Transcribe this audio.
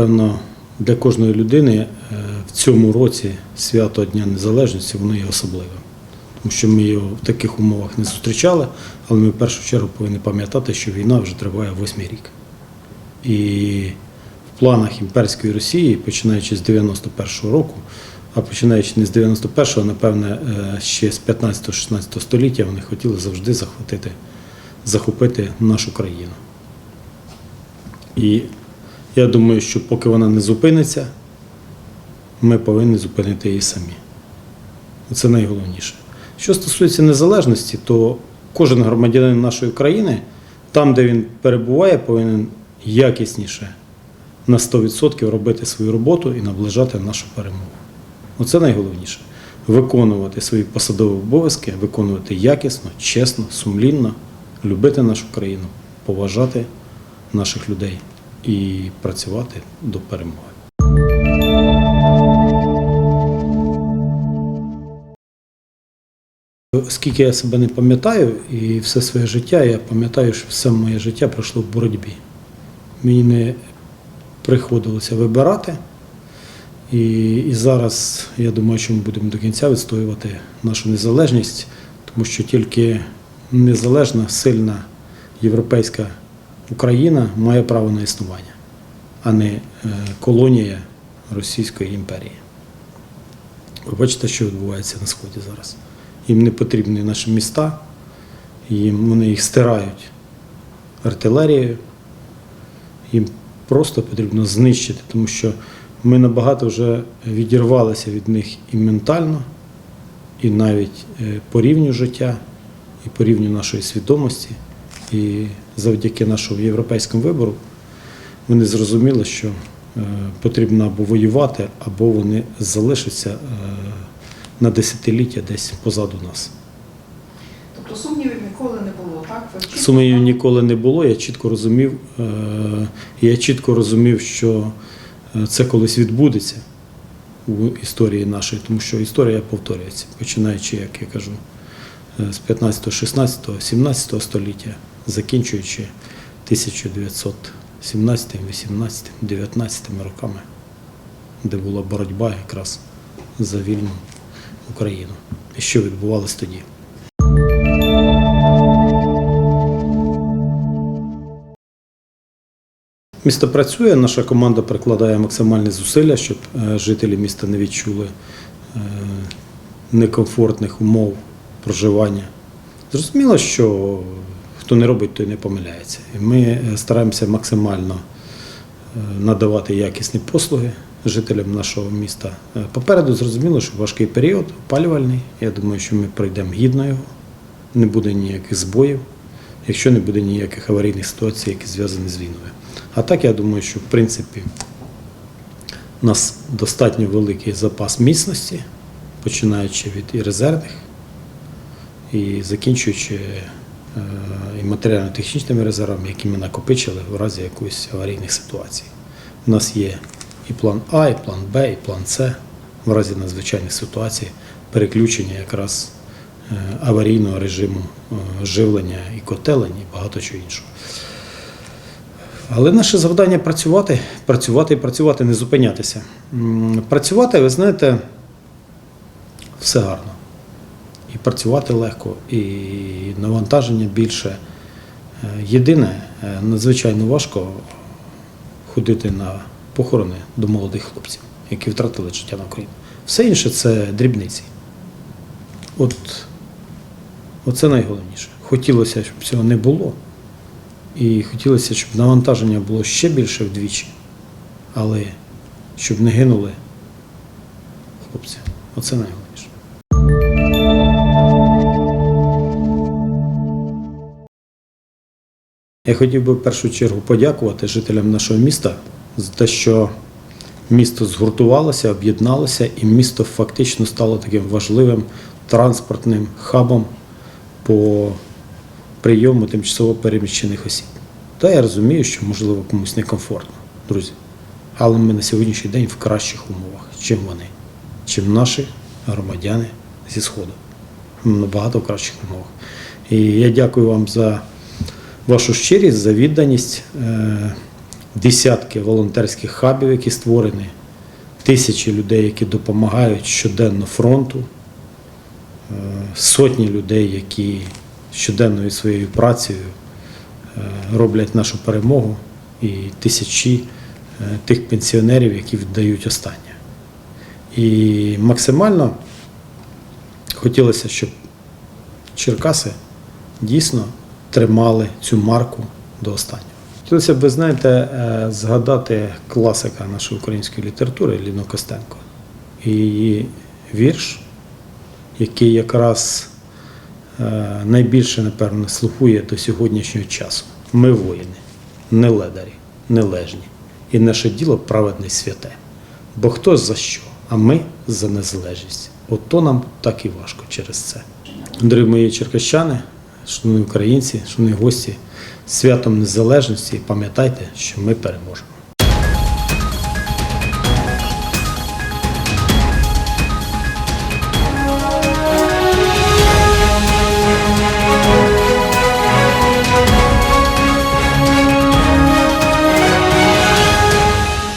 напевно, для кожної людини е, в цьому році свято Дня Незалежності воно є особливим. Тому що ми його в таких умовах не зустрічали, але ми в першу чергу повинні пам'ятати, що війна вже триває восьмий рік. І в планах імперської Росії, починаючи з 91-го року, а починаючи не з 91-го, напевне, е, ще з 15-16 століття вони хотіли завжди захватити, захопити нашу країну. І я думаю, що поки вона не зупиниться, ми повинні зупинити її самі. Це найголовніше. Що стосується незалежності, то кожен громадянин нашої країни, там, де він перебуває, повинен якісніше на 100% робити свою роботу і наближати нашу перемогу. Оце найголовніше. Виконувати свої посадові обов'язки, виконувати якісно, чесно, сумлінно, любити нашу країну, поважати наших людей і працювати до перемоги. Скільки я себе не пам'ятаю, і все своє життя, я пам'ятаю, що все моє життя пройшло в боротьбі. Мені не приходилося вибирати. І, і зараз я думаю, що ми будемо до кінця відстоювати нашу незалежність, тому що тільки незалежна, сильна європейська Україна має право на існування, а не е, колонія Російської імперії. Ви бачите, що відбувається на Сході зараз. Їм не потрібні наші міста, їм вони їх стирають артилерією. Їм просто потрібно знищити, тому що ми набагато вже відірвалися від них і ментально, і навіть е, по рівню життя, і по рівню нашої свідомості. І завдяки нашому європейському вибору вони зрозуміли, що е, потрібно або воювати, або вони залишаться е, на десятиліття десь позаду нас. Тобто сумнівів ніколи не було, так? Чітко Сумнівів ніколи не було. Я чітко розумів, е, я чітко розумів, що це колись відбудеться у історії нашої, тому що історія повторюється, починаючи, як я кажу, з 15, 16, 17 століття, закінчуючи 1917, 18, 19 роками, де була боротьба якраз за вільну Україну. І що відбувалось тоді? Місто працює, наша команда прикладає максимальні зусилля, щоб е, жителі міста не відчули е, некомфортних умов проживання. Зрозуміло, що хто не робить, той не помиляється. Ми е, стараємося максимально е, надавати якісні послуги жителям нашого міста. Е, Попереду зрозуміло, що важкий період, опалювальний. Я думаю, що ми пройдемо гідно його, не буде ніяких збоїв, якщо не буде ніяких аварійних ситуацій, які зв'язані з війною. А так я думаю, що в принципі у нас достатньо великий запас міцності, починаючи від і резервних, і закінчуючи і матеріально-технічними резервами, які ми накопичили в разі якоїсь аварійних ситуацій. У нас є і план А, і план Б, і план С в разі надзвичайних ситуацій, переключення якраз е, аварійного режиму е, живлення і котелень, і багато чого іншого. Але наше завдання працювати, працювати і працювати, не зупинятися. Працювати, ви знаєте, все гарно. І працювати легко, і навантаження більше. Е, Єдине, е, надзвичайно важко ходити на похорони до молодих хлопців, які втратили життя на Україні. Все інше це дрібниці. От, оце найголовніше. Хотілося, щоб цього не було. І хотілося, щоб навантаження було ще більше вдвічі, але щоб не гинули хлопці. Оце найголовніше. Я хотів би в першу чергу подякувати жителям нашого міста за те, що місто згуртувалося, об'єдналося, і місто фактично стало таким важливим транспортним хабом по прийому тимчасово переміщених осіб. Та я розумію, що можливо комусь некомфортно, друзі. Але ми на сьогоднішній день в кращих умовах, чим вони, чим наші громадяни зі Сходу. Ми набагато в кращих умовах. І я дякую вам за вашу щирість, за відданість. Е, десятки волонтерських хабів, які створені, тисячі людей, які допомагають щоденно фронту, е, сотні людей, які щоденною своєю працею е, роблять нашу перемогу, і тисячі тих пенсіонерів, які віддають останнє. І максимально хотілося, щоб Черкаси дійсно тримали цю марку до останнього. Хотілося б, ви знаєте, е, згадати класика нашої української літератури Ліну Костенко і її вірш, який якраз е, найбільше, напевно, на слуху є до сьогоднішнього часу. Ми воїни, не ледарі, не лежні, і наше діло праведне й святе. Бо хто за що, а ми за незалежність. От то нам так і важко через це. Дорогі мої черкащани, шановні українці, шановні гості, святом незалежності, пам'ятайте, що ми переможемо.